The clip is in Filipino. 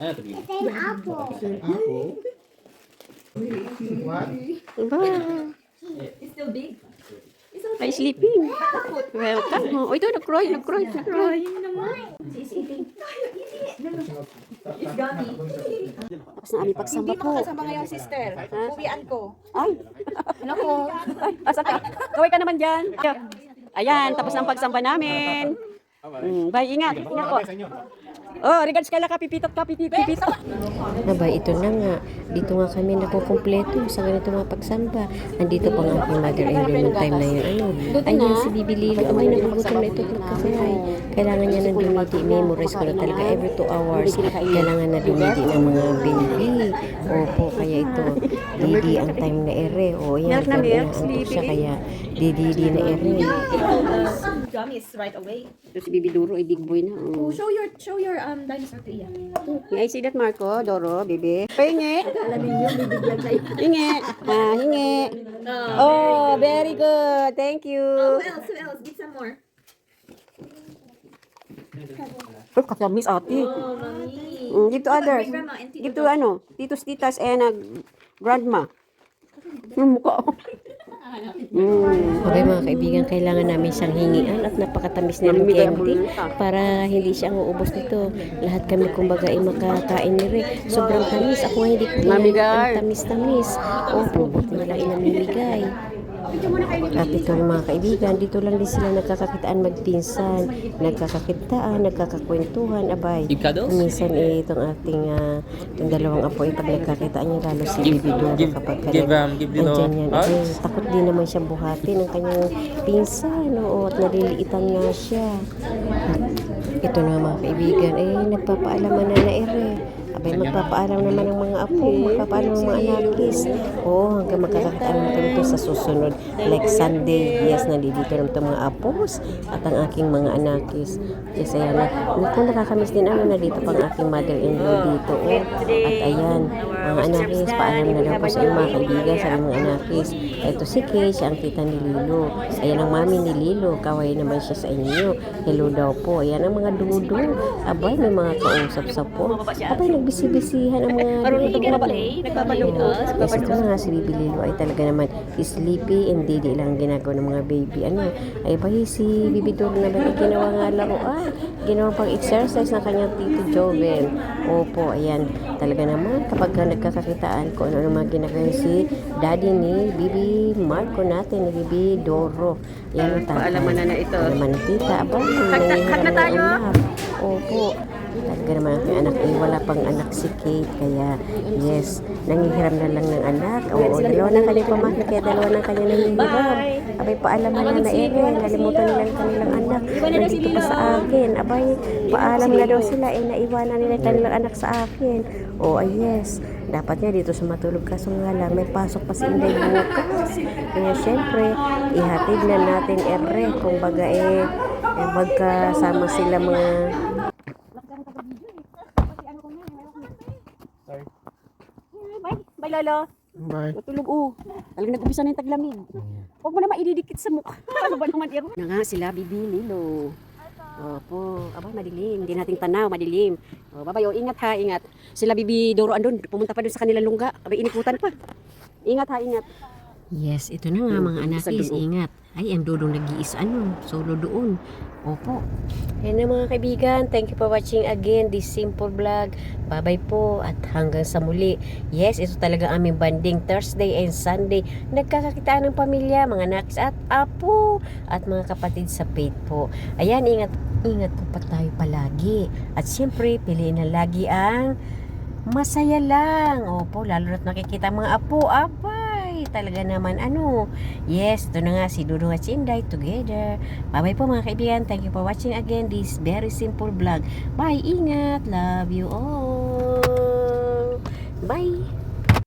Ano to, Bibi? Same apple. Apple. What? Ba, It's still big. It's okay. ay sleeping. Welcome. Oh, ito, nag-cry, nag-cry, nag-cry. She's eating. It's gummy. Tapos na pagsamba po. Kasama ngayong sister. Uwian ko. Ay, Nako. ay, asa ka? Kaway ka naman dyan. Ayan, tapos ang pagsamba namin. Mm, bye, ingat. Ingat po. Oh, regards ka lang, kapipitot, kapipitot, kapipitot. Aba, ito na nga. Dito nga kami nakukumpleto sa ganito mga pagsamba. Andito pa nga aking mother-in-law nung time na yun. Ano? Ayan si Bibi Lilo. Ay, nagugutom na ito magkakaray. Kailangan niya ng dumidi. Memorize ko na talaga every two hours. Kailangan na dumidi ng mga baby. Opo, kaya ito. Didi ang time na ere. O, yan. Milk na siya, sleeping. kaya didi na ere. Is right away. Ito si Bibi Duro, ay big boy na. Oh, Oh. show your show your um dinosaur to Ian. I see that, Marco, Doro, Bibi. Hingi. Hingi. Ah, hingi. Oh, very good. Thank you. Who else? Who else? Get some more. Uy, kasamis ate. Oh, mommy. Mm, give to others. Grandma and Tito Give to ano, titos, titas, and uh, grandma. Yung mukha. Mm. Okay mga kaibigan, kailangan namin siyang hingian at napakatamis Namimigay ang candy para hindi siya ang uubos nito. Lahat kami kumbaga ay makakain ni Re. Sobrang tamis. Ako hindi ko Namigay. ang tamis-tamis. Opo, buti nila inamimigay. At ito mga kaibigan, dito lang din sila nagkakakitaan magpinsan, nagkakakitaan, nagkakakwentuhan, abay. Minsan eh, itong ating, itong dalawang apo, eh, pag nagkakitaan niya, lalo si Bibi give- kapag give, um, give no- yan. Ah? Eh, takot din naman siya buhatin ng kanyang pinsan, oo, at naliliitan nga siya. Ito na mga kaibigan, eh, nagpapaalaman na na ere. Abay, magpapaalam naman ng mga apo, magpapaalam ng mga anakis. Oo, hanggang magkakakitaan naman ito sa susunod. Like Sunday, yes, nandito naman itong mga apos at ang aking mga anakis. Yes, ayan na. Kung nakakamiss din, ano na dito pang aking mother-in-law dito. Oh. At ayan, mga anakis, paalam na daw po sa inyong mga kaibigan, sa mga anakis. Ito si Kay, siya ang tita ni Lilo. Ayan ang mami ni Lilo, kaway naman siya sa inyo. Hello daw po. Ayan ang mga dudong. Abay, may mga kausap sa po. Abay, nagbisibisihan ang mga mag-play, nagpapanood us, Yes, ito na nga si Bibi Lilo ay talaga naman sleepy and didi lang ginagawa ng mga baby. Ano, ay bahi si Bibi Doro na ba ginawa nga laruan. Ginawa pang exercise ng kanyang tito Joven. Opo, ayan. Talaga naman kapag ka nagkakakitaan ko ano naman ginagawa si daddy ni Bibi Marco natin, ni Bibi Doro. Yan ang tatay. Paalaman na na ito. Paalaman ng tita. Aba, na- nangihiram na tayo. anak. Opo. Talaga naman ang anak eh, wala pang anak si Kate. Kaya, yes, nangihiram na lang ng anak. Oo, dalawa ng kanyang pamangkin, kaya dalawa ng kanyang nangihiram. Abay, paalaman na na eh, nalimutan nila ang kanilang anak. Nandito pa sa akin. Abay, paalam na daw sila, eh, naiwanan nila ang kanilang anak sa akin. Ay yes. Dapat nga dito sa matulog kaso nga lang, may pasok pa si Inday bukas. Kaya syempre, ihatid na natin ere. Kung baga eh, eh magkasama sila mga Bye, bye Lolo. Bye. Matulog oh. Talagang nag-umpisa na yung taglamig. Huwag mo na maididikit sa mukha. ano ba naman iro? Na nga sila, Bibi, Lilo. Opo. Aba, madilim. Hindi nating tanaw, madilim. O, babay, o, ingat ha, ingat. Sila, Bibi, Doro, andun. Pumunta pa dun sa kanilang lungga. Abay, inikutan pa. Ingat ha, ingat. Yes, ito na nga mga anakis, dugo. ingat. Ay, ang dudong nag-iis ano, solo doon. Opo. Yan na mga kaibigan, thank you for watching again this simple vlog. Bye-bye po at hanggang sa muli. Yes, ito talaga aming banding Thursday and Sunday. Nagkakakitaan ng pamilya, mga nakis at apo at mga kapatid sa faith po. Ayan, ingat, ingat po pa tayo palagi. At siyempre, piliin na lagi ang masaya lang. Opo, lalo na't nakikita mga apo, abay, talaga naman ano. Yes, ito na nga si Dudong at si Inday together. Bye-bye po mga kaibigan. Thank you for watching again this very simple vlog. Bye, ingat. Love you all. Bye.